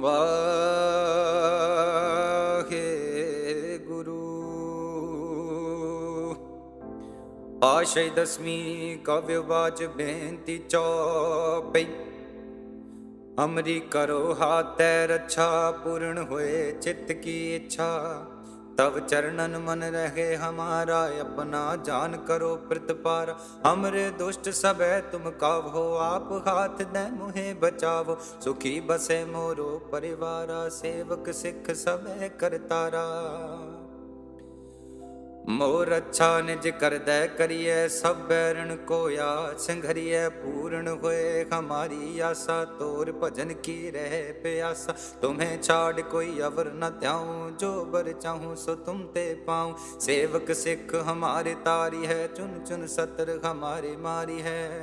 ਵਾਹਿਗੁਰੂ ਆਸ਼ੇ ਦਸਮੀ ਕਵਿ ਬਾਚ ਬੇਨਤੀ ਚੌਪਈ। ਅਮਰੀ ਕਰੋ ਹਾਤੈ ਰੱਛਾ ਪੂਰਨ ਹੋਏ, ਚਿੱਤ ਕੀ ਇੱਛਾ। ਤਬ ਚਰਨਨ ਮਨ ਰਹੇ ਹਮਾਰਾ, ਆਪਣਾ ਜਾਨ ਕਰੋ ਪ੍ਰਤਪਾਰ। ਹਮਰੇ ਦੁਸ਼ਟ ਸਭੈ ਤੁਮ ਕਾਵੋ, ਆਪ ਹਾਥ ਦੇ ਮੁਹੇ ਬਚਾਵੋ। ਸੁਖੀ ਬਸੇ ਮੋਰੋ ਪਰਿਵਾਰਾ, ਸੇਵਕ ਸਿੱਖ ਸਭੈ ਕਰਤਾਰਾ। ਮੋਰ ਅੱਛਾ ਨਿਜ ਕਰਦੈ ਕਰੀਐ, ਸਭ ਬੈਰਣ ਕੋਇਆ। ਸੰਘਰੀਐ, ਪੂਰਨ ਹੋਏ, ਹਮਾਰੀ ਆਸਾ। ਤੋਰ ਭਜਨ ਕੀ ਰਹਿ ਪਿਆਸਾ। ਤੁਮੇ ਛਾੜ ਕੋਈ ਅਵਰ ਨ ਧਿਆਉ, ਜੋ ਬਰ ਚਾਹੂੰ ਸੋ ਤੁਮ ਤੇ ਪਾਉ। ਸੇਵਕ ਸਿੱਖ ਹਮਾਰੇ ਤਾਰੀ ਹੈ ਚੁਨ ਚੁਨ ਸਤਰ ਹਮਾਰੇ ਮਾਰੀ ਹੈ।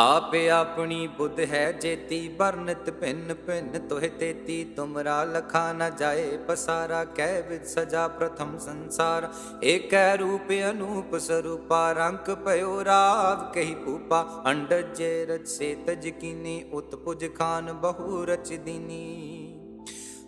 ਆਪੇ ਆਪਣੀ ਬੁੱਧ ਹੈ ਜੇਤੀ, ਵਰਨਤ ਭਿੰਨ ਭਿੰਨ ਤੋਹਿ ਤੇਤੀ। ਤੁਮਰਾ ਲਖਾ ਨ ਜਾਏ ਪਸਾਰਾ ਕਹਿ ਵਿਦ ਸਜਾ ਪ੍ਰਥਮ ਸੰਸਾਰ। ਏਕੈ ਰੂਪ ਅਨੂਪ ਸਰੂਪਾ ਰੰਕ ਭਇਓ ਰਾਵ ਕਹੀ ਭੂਪਾ। ਅੰਡਜ ਜੇ ਰਚ ਸੇ ਤਜ ਕੀਨੀ, ਉਤਪੁਜ ਖਾਨ ਬਹੁ ਰਚ ਦੀਨੀ।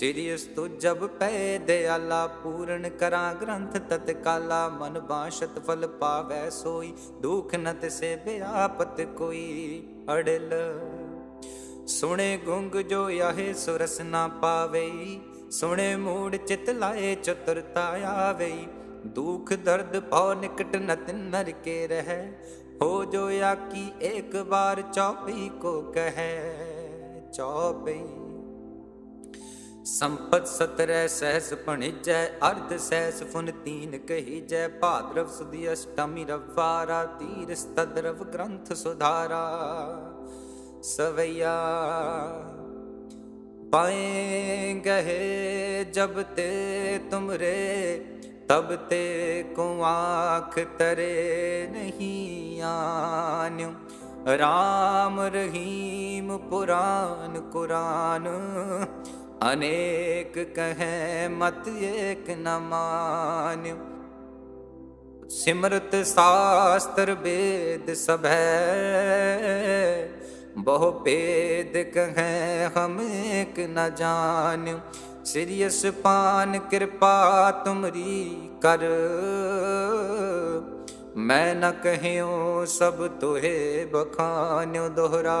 ਸਿਰਿਯਸ ਤੁ ਜਬ ਪੈ ਦਿਆਲਾ, ਪੂਰਨ ਕਰਾਂ ਗ੍ਰੰਥ ਤਤ ਕਾਲਾ ਮਨ ਬਾਸ਼ਤ ਫਲ ਪਾਵੈ ਸੋਈ, ਦੁਖ ਨ ਤਿਸੇ ਬਿਆਪਤ ਕੋਈ ਅੜਲ। ਸੁਣੇ ਗੁੰਗ ਜੋ ਆਹੇ ਸੁਰਸ ਨਾ ਪਾਵੇ ਸੁਣੇ ਮੂੜ ਚਿਤ ਲਾਏ ਚਤੁਰਤਾ ਆਵੇ ਦੁਖ ਦਰਦ ਭਉ ਨਿਕਟ ਨਤ ਨਰ ਕੇ ਰਹਿ, ਹੋ ਜੋ ਆਕੀ ਇੱਕ ਵਾਰ ਚੌਪੀ ਕੋ ਕਹੈ, ਚੌਪਈ। ਸੰਪਤ ਸਤਰੈ ਸਹਿਸ ਭਣਿਜੈ, ਅਰਧ ਸਹਿਸ ਫੁਨ ਤੀਨ ਕਹੀ ਜੈ ਭਾਦਰਵ ਸੁਦੀ ਅਸ਼ਟਮੀ ਰਵਾਰਾ ਤੀਰ ਸਤਦਰਵ ਗ੍ਰੰਥ ਸੁਧਾਰਾ। ਸਵਈਆ, ਪਾਏ ਗਏ ਜਬ ਤੇ ਤੁਮਰੇ, ਤਬ ਤੇ ਕੋ ਆਖ ਤਰੇ ਨਹੀਂ ਆਨਿਓ। ਰਾਮ ਰਹੀਮ ਪੁਰਾਨ ਕੁਰਾਨ ਅਨੇਕ ਕਹੈ ਮਤ ਏਕ ਨ ਮਾਨਿਓ। ਸਿਮਰਤ ਸਾਸਤਰ ਵੇਦ ਸਭੈ, ਬਹੁ ਭੇਦ ਕਹੈ ਹਮ ਏਕ ਨ ਜਾਣਿ ਸਿਰਿਯਸ ਪਾਨ ਕਿਰਪਾ ਤੁਮਰੀ ਕਰ, ਮੈਂ ਨ ਕਹਿਓ ਸਭ ਤੋਹੇ ਬਖਾਨਿਓ ਦੋਹਰਾ।